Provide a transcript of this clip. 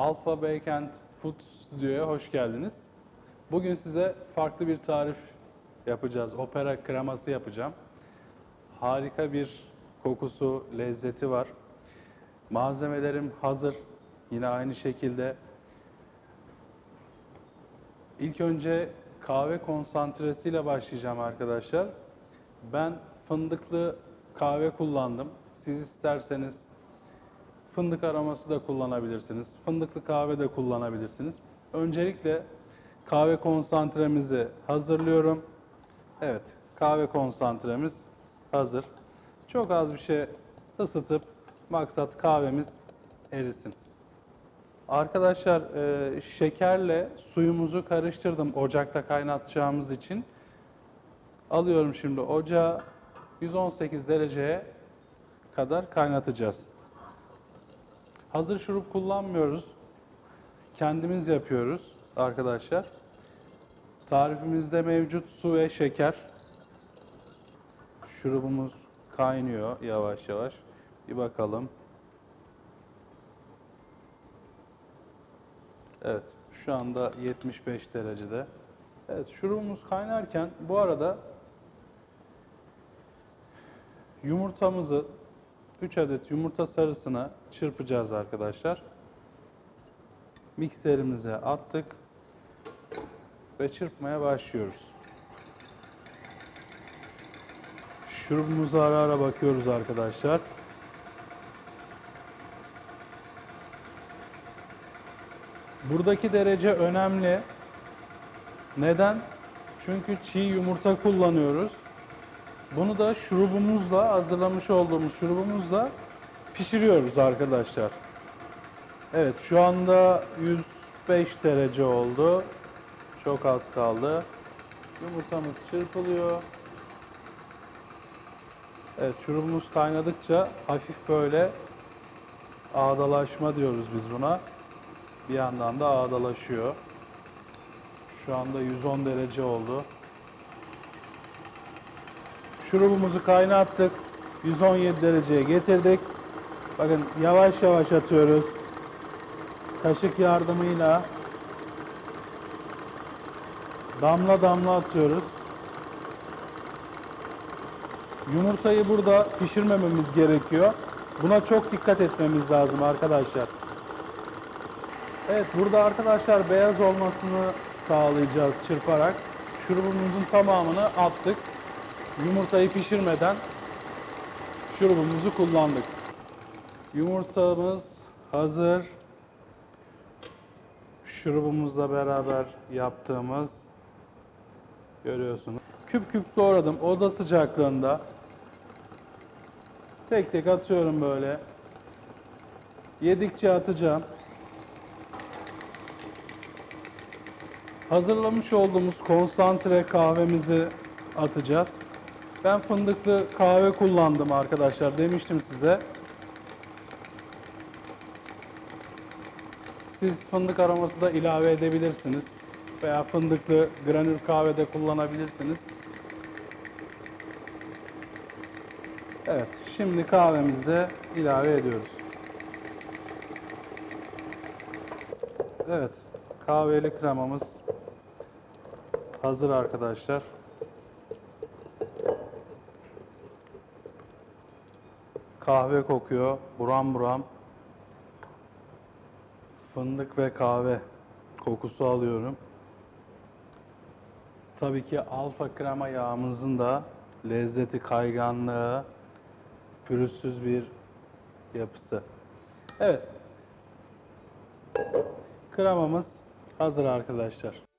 Alfa Baykent Food Studio'ya hoş geldiniz. Bugün size farklı bir tarif yapacağız. Opera kreması yapacağım. Harika bir kokusu, lezzeti var. Malzemelerim hazır. Yine aynı şekilde. İlk önce kahve konsantresiyle başlayacağım arkadaşlar. Ben fındıklı kahve kullandım. Siz isterseniz fındık aroması da kullanabilirsiniz. Fındıklı kahve de kullanabilirsiniz. Öncelikle kahve konsantremizi hazırlıyorum. Evet, kahve konsantremiz hazır. Çok az bir şey ısıtıp maksat kahvemiz erisin. Arkadaşlar e, şekerle suyumuzu karıştırdım ocakta kaynatacağımız için. Alıyorum şimdi ocağa 118 dereceye kadar kaynatacağız. Hazır şurup kullanmıyoruz. Kendimiz yapıyoruz arkadaşlar. Tarifimizde mevcut su ve şeker. Şurubumuz kaynıyor yavaş yavaş. Bir bakalım. Evet, şu anda 75 derecede. Evet, şurubumuz kaynarken bu arada yumurtamızı 3 adet yumurta sarısını çırpacağız arkadaşlar. Mikserimize attık ve çırpmaya başlıyoruz. Şurubumuza ara ara bakıyoruz arkadaşlar. Buradaki derece önemli. Neden? Çünkü çiğ yumurta kullanıyoruz. Bunu da şurubumuzla, hazırlamış olduğumuz şurubumuzla pişiriyoruz arkadaşlar. Evet, şu anda 105 derece oldu. Çok az kaldı. Yumurtamız çırpılıyor. Evet, şurubumuz kaynadıkça hafif böyle ağdalaşma diyoruz biz buna. Bir yandan da ağdalaşıyor. Şu anda 110 derece oldu. Şurubumuzu kaynattık. 117 dereceye getirdik. Bakın yavaş yavaş atıyoruz. Kaşık yardımıyla damla damla atıyoruz. Yumurtayı burada pişirmememiz gerekiyor. Buna çok dikkat etmemiz lazım arkadaşlar. Evet burada arkadaşlar beyaz olmasını sağlayacağız çırparak. Şurubumuzun tamamını attık. Yumurtayı pişirmeden şurubumuzu kullandık. Yumurtamız hazır. Şurubumuzla beraber yaptığımız görüyorsunuz. Küp küp doğradım oda sıcaklığında. Tek tek atıyorum böyle. Yedikçe atacağım. Hazırlamış olduğumuz konsantre kahvemizi atacağız. Ben fındıklı kahve kullandım arkadaşlar demiştim size. Siz fındık aroması da ilave edebilirsiniz. Veya fındıklı granül kahve de kullanabilirsiniz. Evet, şimdi kahvemizi de ilave ediyoruz. Evet, kahveli kremamız hazır arkadaşlar. Kahve kokuyor, buram buram. Fındık ve kahve kokusu alıyorum. Tabii ki alfa krema yağımızın da lezzeti, kayganlığı, pürüzsüz bir yapısı. Evet. Kremamız hazır arkadaşlar.